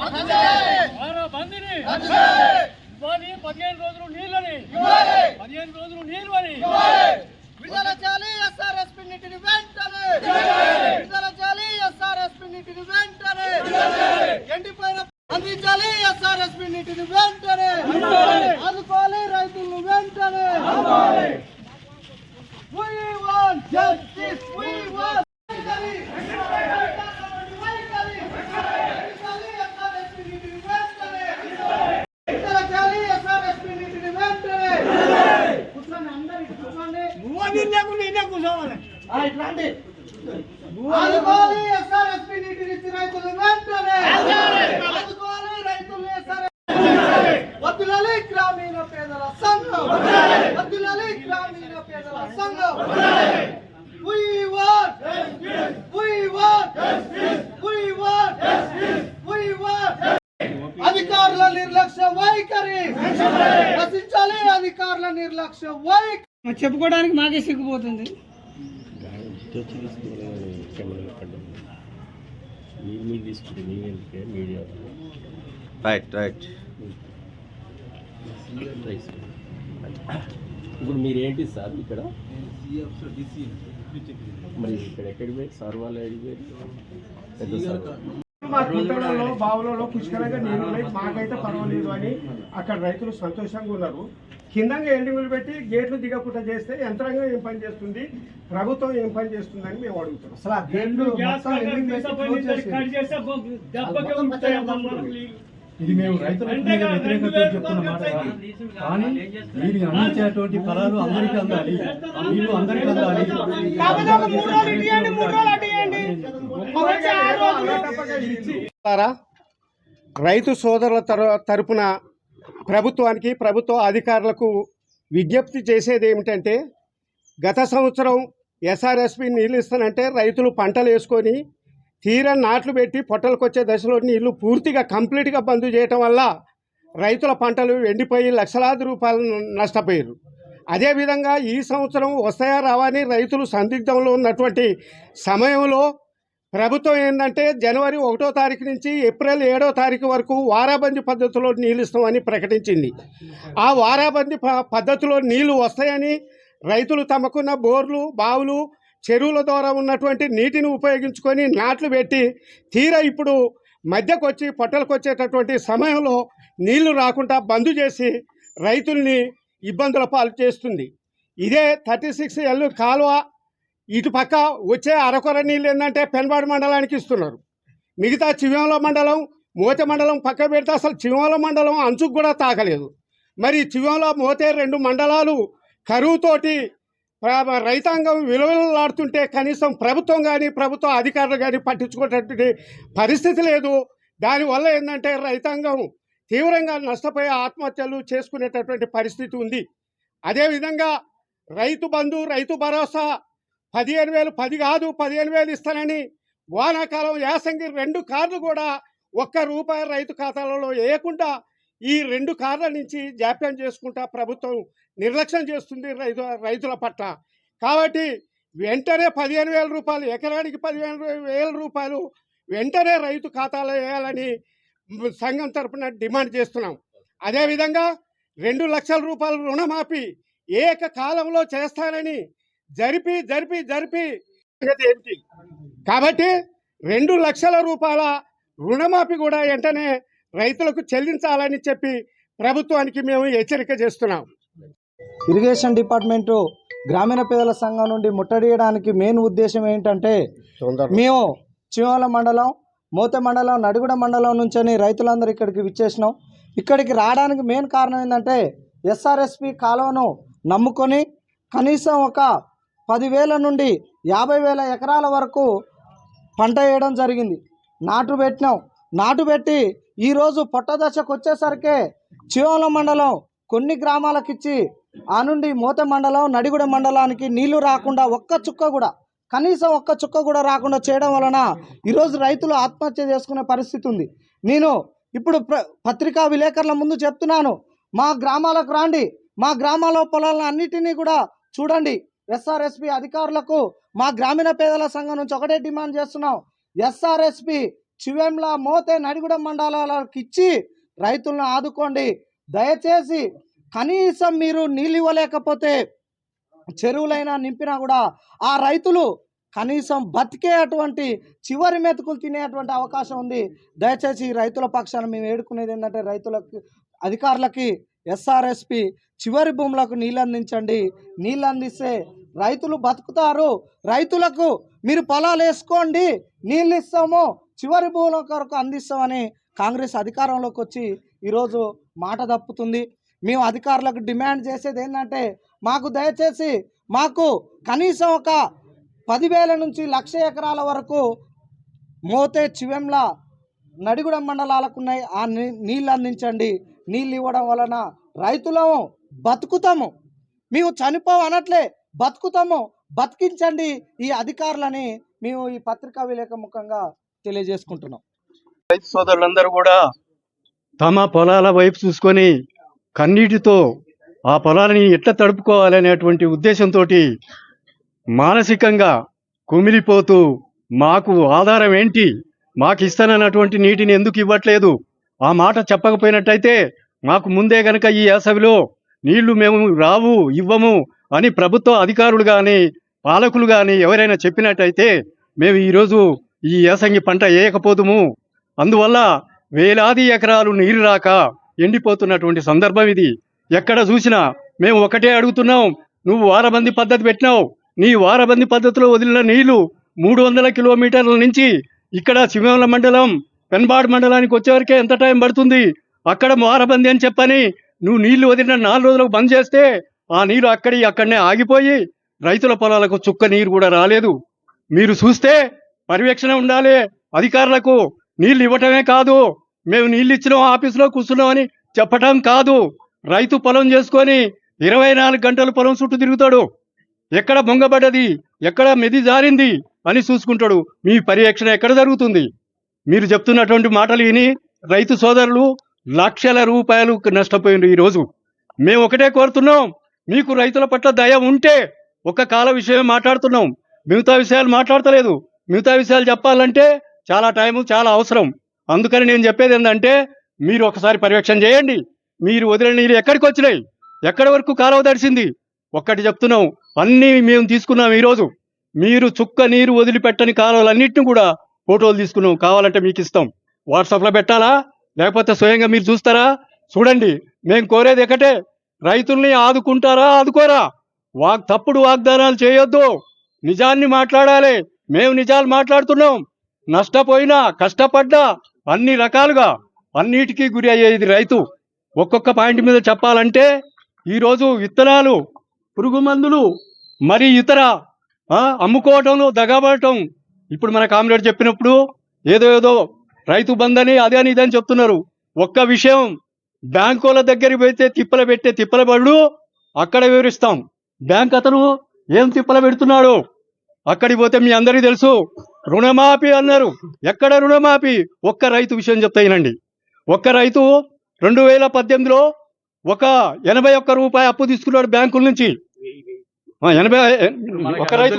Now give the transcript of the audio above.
వారా బందిని ఇవ్వాలి పదిహేను రోజులు నీళ్ళని పదిహేను రోజులు నీళ్ళు అని విడుదల చేయాలి ఎస్ఆర్ఎస్పీ నీటిని వెంటనే విడుదల చేయాలి ఎస్ఆర్ఎస్పీ నీటిని వెంటనే ఎండిపోయిన అందించాలి ఎస్ఆర్ఎస్పీ నీటిని వెంటనే ఆదుకోవాలి రైతులను వెంటనే We want justice. We want వైఖరి. వైఖరి. అందించాలి SRSP నీటిని వెంటనే. విడుదల చేయాలి ఎస్ఆర్ఎస్పీ నీటిని వెంటనే కూర్చోండి అందరు ఇటు కూర్చోండి ఆదుకోవాలి ఎస్ఆర్ఎస్పీ నీటిని ఇచ్చి రైతులు వెంటనే ఆదుకోవాలి రైతులు ఎస్ఆర్ఎస్పీ వద్దులాలి గ్రామీణ పేదల సంఘం వద్దులాలి గ్రామీణ పేదల సంఘం We want We want We want We want అధికారుల నిర్లక్ష్య వైఖరి. నశించాలి అధికారుల నిర్లక్ష్య వైఖరి. చెప్పుకోవడానికి మాకే సిగ్గుపోతుంది. రైట్ రైట్ ఇప్పుడు మీరు ఏంటి సార్ ఇక్కడ? మరి ఇక్కడ ఎక్కడికి పోయి సార్ వాళ్ళు ఎక్కడికి పోయి పెద్ద సార్ మా కుంటలలో బావులలో పుష్కలంగా నీళ్ళు ఉన్నాయి. మాకైతే పర్వాలేదు అని అక్కడ రైతులు సంతోషంగా ఉన్నారు. కిందంగా ఎండిమిలు పెట్టి గేట్లు దిగకుండా చేస్తే యంత్రాంగం ఏం పని చేస్తుంది? ప్రభుత్వం ఏం పని చేస్తుందని మేము అడుగుతున్నాం. ఇది మేము రైతులకు మీద వ్యతిరేకత చెప్తున్న మాట. కానీ మీరు అందించేటువంటి ఫలాలు అందరికీ అందాలి. నీళ్ళు అందరికీ అందాలి. రైతు సోదరుల తర తరపున ప్రభుత్వానికి ప్రభుత్వ అధికారులకు విజ్ఞప్తి చేసేది ఏమిటంటే గత సంవత్సరం ఎస్ఆర్ఎస్పి నీళ్ళు ఇస్తానంటే రైతులు పంటలు వేసుకొని తీర నాట్లు పెట్టి పొట్టలకు వచ్చే దశలో నీళ్ళు పూర్తిగా కంప్లీట్గా బంద్ చేయటం వల్ల రైతుల పంటలు ఎండిపోయి లక్షలాది రూపాయలు నష్టపోయారు అదేవిధంగా ఈ సంవత్సరం వస్తాయా రావని రైతులు సందిగ్ధంలో ఉన్నటువంటి సమయంలో ప్రభుత్వం ఏంటంటే జనవరి ఒకటో తారీఖు నుంచి ఏప్రిల్ ఏడో తారీఖు వరకు వారాబందీ పద్ధతిలో నీళ్ళు ఇస్తామని ప్రకటించింది. ఆ వారాబందీ ప- పద్ధతిలో నీళ్ళు వస్తాయని రైతులు తమకున్న బోర్లు బావులు చెరువుల ద్వారా ఉన్నటువంటి నీటిని ఉపయోగించుకొని నాట్లు పెట్టి తీరా ఇప్పుడు మధ్యకు వచ్చి పొట్టలకు వచ్చేటటువంటి సమయంలో నీళ్ళు రాకుండా బంద్ చేసి రైతుల్ని ఇబ్బందుల పాలు చేస్తుంది. ఇదే థర్టీ సిక్స్ ఎల్ కాలువ ఇటు పక్క వచ్చే అరకొర నీళ్ళు ఏంటంటే పెన్వాడ మండలానికి ఇస్తున్నారు. మిగతా చివంలో మండలం మోతే మండలం పక్క పెడితే అసలు చివంలో మండలం అంచుకు కూడా తాకలేదు. మరి చివంలో మోతే రెండు మండలాలు కరువుతోటి రైతాంగం విలువలాడుతుంటే కనీసం ప్రభుత్వం కానీ ప్రభుత్వ అధికారులు కానీ పట్టించుకునేటటువంటి పరిస్థితి లేదు. దానివల్ల ఏంటంటే రైతాంగం తీవ్రంగా నష్టపోయే ఆత్మహత్యలు చేసుకునేటటువంటి పరిస్థితి ఉంది. అదేవిధంగా రైతు బంధు రైతు భరోసా పదిహేను వేలు పది కాదు పదిహేను వేలు ఇస్తానని వానాకాలం యాసంగి రెండు కార్లు కూడా ఒక్క రూపాయి రైతు ఖాతాలలో వేయకుండా ఈ రెండు కార్ల నుంచి జాప్యం చేసుకుంటా ప్రభుత్వం నిర్లక్ష్యం చేస్తుంది రైతు రైతుల పట్ల. కాబట్టి వెంటనే పదిహేను వేల రూపాయలు ఎకరానికి పదిహేను వేల రూపాయలు వెంటనే రైతు ఖాతాలో వేయాలని సంఘం తరపున డిమాండ్ చేస్తున్నాం. అదేవిధంగా రెండు లక్షల రూపాయల రుణమాఫీ ఏకకాలంలో చేస్తానని జరిపి జరిపి జరిపి ఏంటి కాబట్టి రెండు లక్షల రూపాయల రుణమాఫీ కూడా వెంటనే రైతులకు చెల్లించాలని చెప్పి ప్రభుత్వానికి మేము హెచ్చరిక చేస్తున్నాం. ఇరిగేషన్ డిపార్ట్మెంటు గ్రామీణ పేదల సంఘం నుండి ముట్టడియడానికి మెయిన్ ఉద్దేశం ఏంటంటే మేము చివాల మండలం మూత మండలం నడుగుడ మండలం నుంచి రైతులందరూ ఇక్కడికి విచ్చేసినాం. ఇక్కడికి రావడానికి మెయిన్ కారణం ఏంటంటే ఎస్ఆర్ఎస్పి కాలువను నమ్ముకొని కనీసం ఒక పదివేల నుండి యాభై వేల ఎకరాల వరకు పంట వేయడం జరిగింది. నాటు పెట్టినాం. నాటు పెట్టి ఈరోజు పొట్ట దశకు చివల మండలం కొన్ని గ్రామాలకిచ్చి ఆ నుండి మూత మండలం నడిగుడ మండలానికి నీళ్ళు రాకుండా ఒక్క చుక్క కూడా కనీసం ఒక్క చుక్క కూడా రాకుండా చేయడం వలన ఈరోజు రైతులు ఆత్మహత్య చేసుకునే పరిస్థితి ఉంది. నేను ఇప్పుడు ప్ర పత్రికా విలేకరుల ముందు చెప్తున్నాను. మా గ్రామాలకు రాండి. మా గ్రామాల పొలాలను అన్నిటినీ కూడా చూడండి. ఎస్ఆర్ఎస్పి అధికారులకు మా గ్రామీణ పేదల సంఘం నుంచి ఒకటే డిమాండ్ చేస్తున్నాం. ఎస్ఆర్ఎస్పి చివెంల మోతే నడిగుడ మండలాలకు ఇచ్చి రైతులను ఆదుకోండి. దయచేసి కనీసం మీరు నీళ్ళు ఇవ్వలేకపోతే చెరువులైనా నింపినా కూడా ఆ రైతులు కనీసం బతికే అటువంటి చివరి మెతుకులు తినేటువంటి అవకాశం ఉంది. దయచేసి రైతుల పక్షాన మేము వేడుకునేది ఏంటంటే రైతులకు అధికారులకి ఎస్ఆర్ఎస్పి చివరి భూములకు నీళ్ళు అందించండి నీళ్ళు అందిస్తే రైతులు బతుకుతారు. రైతులకు మీరు పొలాలు వేసుకోండి. నీళ్ళు ఇస్తాము చివరి భూముల కొరకు అందిస్తామని కాంగ్రెస్ అధికారంలోకి వచ్చి ఈరోజు మాట తప్పుతుంది. మేము అధికారులకు డిమాండ్ చేసేది ఏంటంటే మాకు దయచేసి మాకు కనీసం ఒక పదివేల నుంచి లక్ష ఎకరాల వరకు మోతే చివెంల నడిగుడ మండలాలకు ఉన్నాయి. ఆ నీ- నీళ్ళు అందించండి. నీళ్ళు ఇవ్వడం వలన రైతులము బతుకుతాము. మేము చనిపోం అనట్లే బతుకుతాము. బతికించండి ఈ అధికారులని మేము ఈ పత్రికా విలేక ముఖంగా తెలియజేసుకుంటున్నాం. రైతు సోదరులందరూ కూడా తమ పొలాల వైపు చూసుకొని కన్నీటితో ఆ పొలాలని ఎట్లా తడుపుకోవాలనేటువంటి ఉద్దేశంతో మానసికంగా కుమిలిపోతూ మాకు ఆధారం ఏంటి? మాకు ఇస్తానన్నటువంటి నీటిని ఎందుకు ఇవ్వట్లేదు? ఆ మాట చెప్పకపోయినట్టయితే మాకు ముందే గనక ఈ వేసవిలో నీళ్ళు మేము రావు ఇవ్వము అని ప్రభుత్వ అధికారులు కానీ పాలకులు కానీ ఎవరైనా చెప్పినట్టయితే మేము ఈరోజు ఈ యాసంగి పంట వేయకపోదుము. అందువల్ల వేలాది ఎకరాలు నీరు రాక ఎండిపోతున్నటువంటి సందర్భం ఇది. ఎక్కడ చూసినా మేము ఒకటే అడుగుతున్నాం నువ్వు వారబంది పద్ధతి పెట్టినావు. నీ వారబంది పద్ధతిలో వదిలిన నీళ్ళు మూడు వందల కిలోమీటర్ల నుంచి ఇక్కడ శివమల మండలం పెన్బాడ్ మండలానికి వచ్చేవరకే ఎంత టైం పడుతుంది? అక్కడ వారబంది అని చెప్పని నువ్వు నీళ్ళు వదిలిన నాలుగు రోజులకు బంద్ చేస్తే ఆ నీరు అక్కడి అక్కడనే ఆగిపోయి రైతుల పొలాలకు చుక్క నీరు కూడా రాలేదు. మీరు చూస్తే పర్యవేక్షణ ఉండాలి. అధికారులకు నీళ్ళు ఇవ్వటమే కాదు. మేము నీళ్ళు ఇచ్చినాం ఆఫీసులో కూర్చున్నామని చెప్పటం కాదు. రైతు పొలం చేసుకొని ఇరవై నాలుగు గంటలు పొలం చుట్టూ తిరుగుతాడు. ఎక్కడ బొంగబడ్డది ఎక్కడ మెది జారింది అని చూసుకుంటాడు. మీ పర్యవేక్షణ ఎక్కడ జరుగుతుంది? మీరు చెప్తున్నటువంటి మాటలు విని రైతు సోదరులు లక్షల రూపాయలు నష్టపోయిండ్రు ఈరోజు మేము ఒకటే కోరుతున్నాం మీకు రైతుల పట్ల దయ ఉంటే ఒక కాల విషయం మాట్లాడుతున్నాం. మిగతా విషయాలు మాట్లాడతలేదు. మిగతా విషయాలు చెప్పాలంటే చాలా టైం చాలా అవసరం. అందుకని నేను చెప్పేది ఏంటంటే మీరు ఒకసారి పర్యవేక్షణ చేయండి. మీరు వదిలిన నీళ్ళు ఎక్కడికి వచ్చినాయి? ఎక్కడి వరకు కాలువ తడిసింది? ఒక్కటి చెప్తున్నాం అన్నీ మేము తీసుకున్నాం ఈరోజు. మీరు చుక్క నీరు వదిలిపెట్టని కాలువలన్నింటినీ కూడా ఫోటోలు తీసుకున్నాం. కావాలంటే మీకు ఇస్తాం. వాట్సాప్లో పెట్టాలా? లేకపోతే స్వయంగా మీరు చూస్తారా? చూడండి మేము కోరేది ఒకటే రైతుల్ని ఆదుకుంటారా ఆదుకోరా? వాగ్ తప్పుడు వాగ్దానాలు చేయొద్దు. నిజాన్ని మాట్లాడాలి. మేము నిజాలు మాట్లాడుతున్నాం. నష్టపోయినా కష్టపడ్డా అన్ని రకాలుగా అన్నిటికీ గురి అయ్యేది రైతు. ఒక్కొక్క పాయింట్ మీద చెప్పాలంటే ఈరోజు విత్తనాలు పురుగు మందులు మరి ఇతర అమ్ముకోవటం అమ్ముకోవటంలో దగాబడటం. ఇప్పుడు మన కామ్రేడ్ చెప్పినప్పుడు ఏదో ఏదో రైతు బంధని అదే అని ఇదని చెప్తున్నారు. ఒక్క విషయం బ్యాంకుల దగ్గరికి పోతే తిప్పల పెట్టే తిప్పల బళ్ళు అక్కడ వివరిస్తాం. బ్యాంక్ అతను ఏం తిప్పల పెడుతున్నాడు? అక్కడికి పోతే మీ అందరికీ తెలుసు. రుణమాఫీ అన్నారు. ఎక్కడ రుణమాఫీ? ఒక్క రైతు విషయం చెప్తాయినండి ఒక్క రైతు రెండు వేల పద్దెనిమిదిలో ఒక ఎనభై ఒక్క రూపాయి అప్పు తీసుకున్నాడు బ్యాంకుల నుంచి. ఎనభై ఒక రైతు